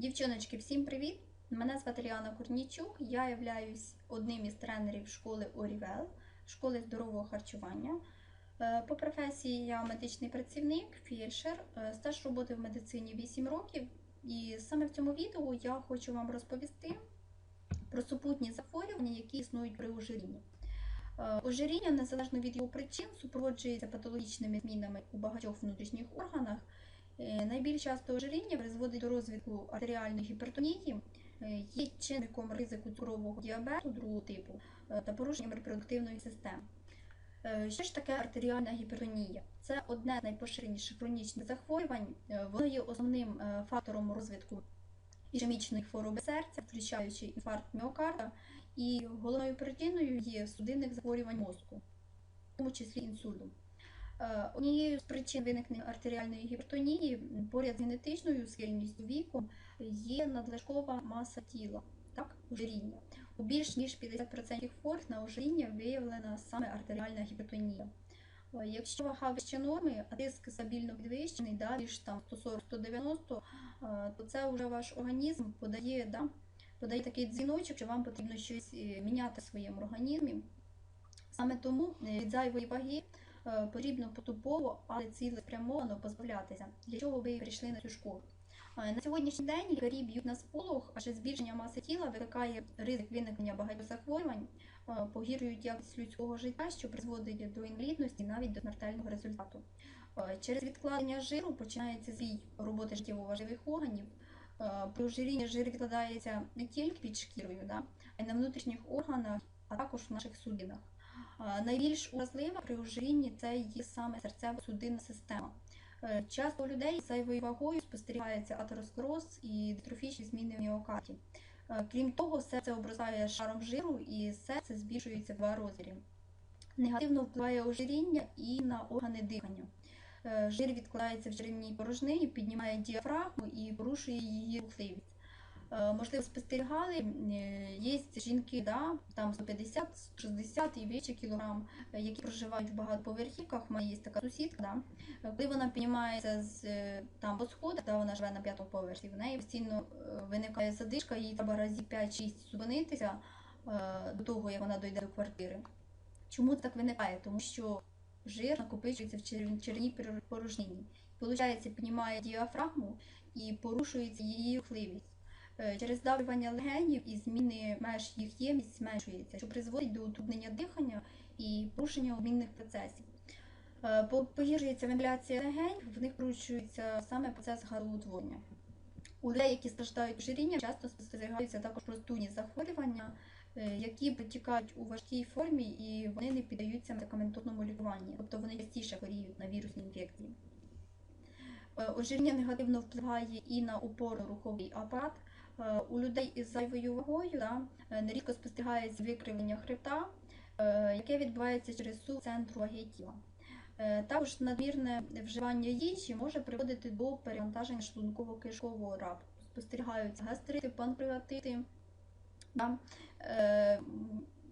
Дівчоночки, всім привіт! Мене звати Ріана Корнічук. Я являюсь одним із тренерів школи Орівел, школи здорового харчування. Е, По професії я медичний працівник, фельдшер, е, стаж роботи в медицині 8 років. І саме в цьому відео я хочу вам розповісти про супутні захворювання, які існують при ожирінні. Е, Ожиріння, незалежно від його причин, супроводжується патологічними змінами у багатьох внутрішніх органах. Е, Найбільш часто ожиріння призводить до розвитку артеріальної гіпертонії, е, є чинником ризику цукрового діабету другого типу е, та порушенням репродуктивної системи. Що ж таке артеріальна гіпертонія? Це одне з найпоширеніших хронічних захворювань. Воно є основним фактором розвитку ішемічної хвороби серця, включаючи інфаркт міокарда, і головною причиною є судинних захворювань мозку, в тому числі інсульту. Е, Однією з причин виникнення артеріальної гіпертонії поряд з генетичною схильністю віком є надлишкова маса тіла, так, ожиріння. У більш ніж 50% хворих на ожиріння виявлена саме артеріальна гіпертонія. Е, Якщо вага вище норми, а тиск стабільно підвищений, да, більш там 140-190, е, то це вже ваш організм подає, да, подає такий дзвіночок, що вам потрібно щось міняти в своєму організмі. Саме тому від зайвої ваги потрібно поступово, але цілеспрямовано позбавлятися, для чого ви прийшли на цю школу. Е, На сьогоднішній день лікарі б'ють на сполох, адже збільшення маси тіла викликає ризик виникнення багатьох захворювань, е, погірюють якість людського життя, що призводить до інвалідності, навіть до смертельного результату. Е, Через відкладення жиру починається звій роботи життєво важливих органів. Е, При ожирінні жир відкладається не тільки під шкірою, а й на внутрішніх органах, а також в наших судинах. Найбільш уразлива при ожирінні це є саме серцево-судинна система. Е, Часто у людей з зайвою вагою спостерігається атеросклероз і дистрофічні зміни в міокарді. Е, Крім того, серце обростає шаром жиру і серце збільшується в два розмірі. Негативно впливає ожиріння і на органи дихання. Е, Жир відкладається в жирній порожнині, піднімає діафрагму і порушує її рухливість. Е, Можливо, спостерігали, е, є жінки, да, там 150, 60 і більше кілограм, е, які проживають в багатоповерхівках. У мене є така сусідка. Да. Коли вона піднімається з там по сходах, да, вона живе на п'ятому поверсі, в неї постійно виникає задишка, їй треба разів 5-6 зупинитися до того, як вона дойде до квартири. Чому так виникає? Тому що жир накопичується в чер- черній пор- порожнині. Получається, піднімає діафрагму і порушується її рухливість. Е, Через давлювання легенів і зміни меж їх ємність зменшується, що призводить до утруднення дихання і порушення обмінних процесів. Е, Погіршується вентиляція легень, в них порушується саме процес газоутворення. У людей, які страждають ожирінням, часто спостерігаються також простудні захворювання, е, які протікають у важкій формі і вони не піддаються медикаментозному лікуванню, тобто вони частіше хворіють на вірусні інфекції. Ожиріння негативно впливає і на опорно-руховий апарат. Е, У людей із зайвою вагою да, е, нерідко спостерігається викривлення хребта, е, яке відбувається через сув центру ваги тіла. Також надмірне вживання їжі може приводити до перевантаження шлунково-кишкового рапу. Спостерігаються гастрити, панкреатити. Да.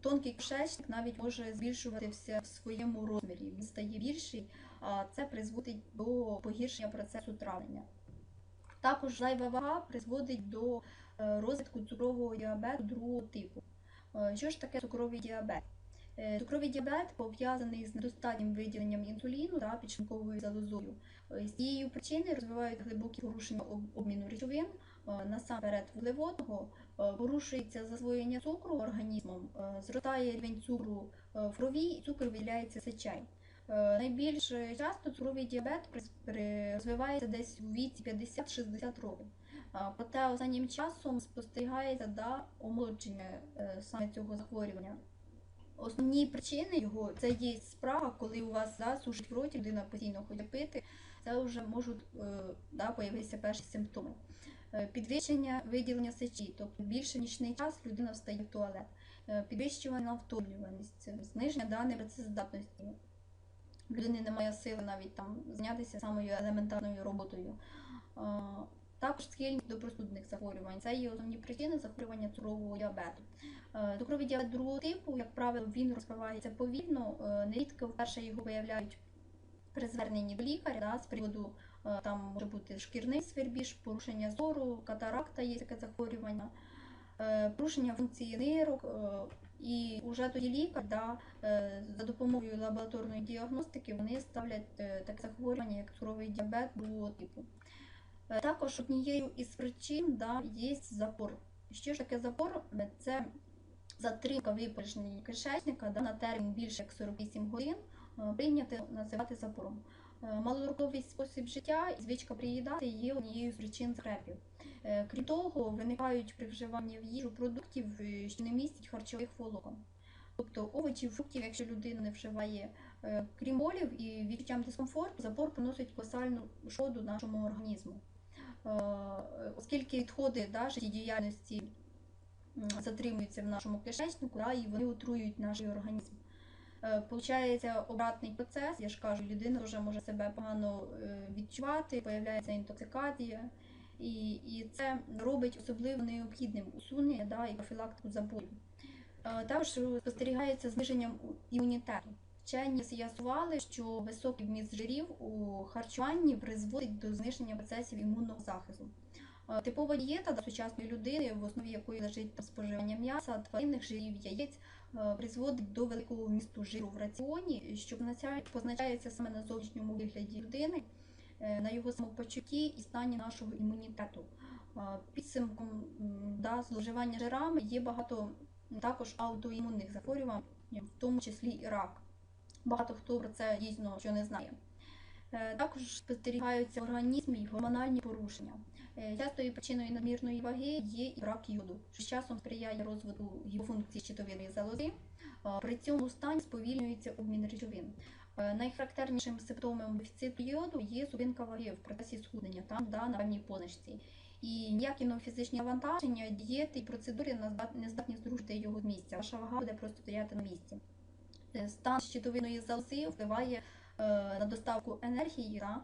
Тонкий кишечник навіть може збільшуватися в своєму розмірі. Він стає більший, а це призводить до погіршення процесу травлення. Також зайва вага призводить до е, розвитку цукрового діабету другого типу. Е, Що ж таке цукровий діабет? Е, Цукровий діабет пов'язаний з недостатнім виділенням інсуліну та підшлунковою залозою. З цією причиною розвивають глибокі порушення обміну речовин, насамперед вуглеводного, порушується засвоєння цукру організмом, зростає рівень цукру в крові і цукор виділяється сечей. Е, Найбільш часто цукровий діабет розвивається десь у віці 50-60 років. Проте останнім часом спостерігається да, омолодження е, саме цього захворювання. Основні причини його це є спрага, коли у вас да, сушить в роті, людина постійно хоче пити, це вже можуть е, да, появитися перші симптоми. Підвищення виділення сечі, тобто більше нічний час людина встає в туалет, підвищувана втомлюваність, зниження даної працездатності. Людини немає сили навіть там зайнятися самою елементарною роботою. Також схильність до простудних захворювань. Це є основні причини захворювання цукрового діабету. Е, Цукровий діабет другого типу, як правило, він розвивається повільно. Е, Нерідко вперше його виявляють при зверненні до лікаря да, з приводу Е, Там може бути шкірний свербіж, порушення зору, катаракта є таке захворювання, порушення функції нирок. І вже тоді лікар да, е, за допомогою лабораторної діагностики вони ставлять е, таке захворювання, як цукровий діабет другого типу. Е, Також однією із причин да, є запор. Що ж таке запор? Це затримка випорожнення кишечника да, на термін більше як 48 годин прийнято називати запором. Е, спосіб життя і звичка приїдати є однією з причин скрепів. Е, Крім того, виникають при вживанні в їжу продуктів, е, що не містять харчових волокон. Тобто овочів, фруктів, якщо людина не вживає, крім болів і відчуттям дискомфорту, запор приносить колосальну шкоду нашому організму. Оскільки відходи да, життєдіяльності затримуються в нашому кишечнику, да, і вони отруюють наш організм. Е, Получається обратний процес, я ж кажу, людина вже може себе погано е, відчувати, появляється інтоксикація, і, і це робить особливо необхідним усунення да, і профілактику заболів. Е, Також спостерігається зниження імунітету. Вчені з'ясували, що високий вміст жирів у харчуванні призводить до зниження процесів імунного захисту. Типова дієта для сучасної людини, в основі якої лежить споживання м'яса, тваринних жирів, яєць, призводить до великого вмісту жиру в раціоні, що позначається саме на зовнішньому вигляді людини, е, на його самопочутті і стані нашого імунітету. Е, Підсумком да, зловживання жирами є багато також аутоімунних захворювань, в тому числі і рак. Багато хто про це дійсно що не знає. Е, Також спостерігаються в організмі гормональні порушення. Е, Частою причиною надмірної ваги є і брак йоду, що з часом сприяє розвитку гіпофункції щитовидної залози. Е, При цьому стані сповільнюється обмін речовин. Найхарактернішим симптомом дефіциту йоду є зупинка ваги в процесі схуднення, там да, на певній позначці. І ніякі фізичні навантаження, дієти і процедури не здат- не здатні зрушити його з місця. Ваша вага буде просто стояти на місці. Стан щитовидної залози впливає на доставку енергії да,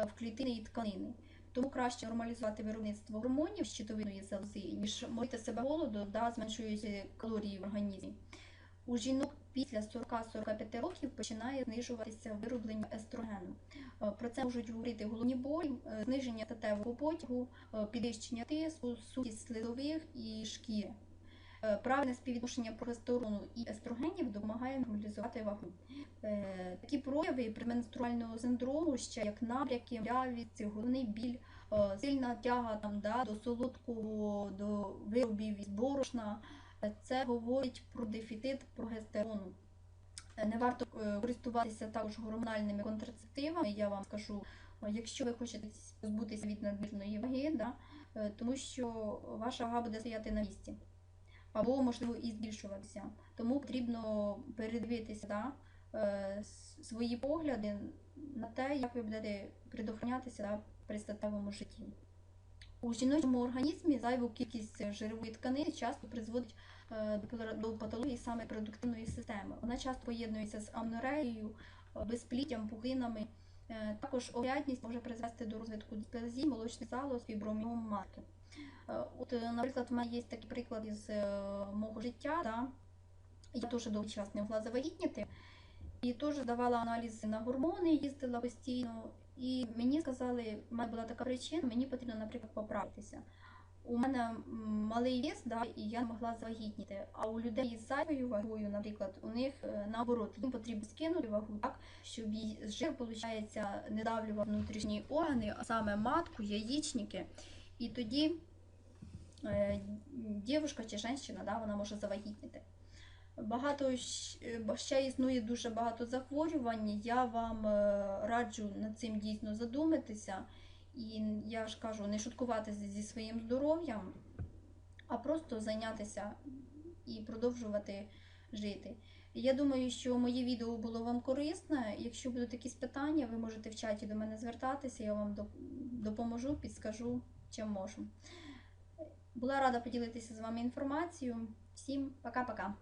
е, в клітини і тканини. Тому краще нормалізувати виробництво гормонів щитовидної залози, ніж морити себе голоду, да, зменшуючи калорії в організмі. У жінок після 40-45 років починає знижуватися вироблення естрогену. Е, Про це можуть говорити головні болі, е, зниження статевого потягу, е, підвищення тиску, сухість слизових і шкіри. Е, Правильне співвідношення прогестерону і естрогенів допомагає нормалізувати вагу. Е, Такі прояви пременструального синдрому, ще як набряки, млявість, головний біль, е, сильна тяга там, да, до солодкого, до виробів із борошна. Це говорить про дефіцит прогестерону. Не варто користуватися також гормональними контрацептивами. Я вам скажу, якщо ви хочете позбутися від надмірної ваги, да, тому що ваша вага буде стояти на місці або, можливо, і збільшуватися. Тому потрібно передивитися да, е, свої погляди на те, як ви будете предохранятися да, при статевому житті. У жіночому організмі зайву кількість жирової тканини часто призводить е, до патології саме репродуктивної системи. Вона часто поєднується з амнореєю, е, безпліддям, пухлинами. Також орядність може призвести до розвитку дисплазії, молочних залоз, фіброміом матки. Е, От, е, наприклад, в мене є такий приклад із е, мого життя. Да? Я теж довгий час не могла завагітніти. І теж здавала аналізи на гормони, їздила постійно. І мені сказали, в мене була така причина, мені потрібно, наприклад, поправитися. У мене малий вес, да, і я не могла завагітніти. А у людей із зайвою вагою, наприклад, у них е, наоборот, їм потрібно скинути вагу так, щоб жир, виходить, не давлював внутрішні органи, а саме матку, яєчники. І тоді е, дівчинка чи жінка, да, вона може завагітніти. Багато е, ще існує дуже багато захворювань. Я вам е, раджу над цим дійсно задуматися. І я ж кажу, не шуткувати зі зі своїм здоров'ям, а просто зайнятися і продовжувати жити. Я думаю, що моє відео було вам корисне. Якщо будуть якісь питання, ви можете в чаті до мене звертатися, я вам допоможу, підскажу, чим можу. Була рада поділитися з вами інформацією. Всім пока-пока.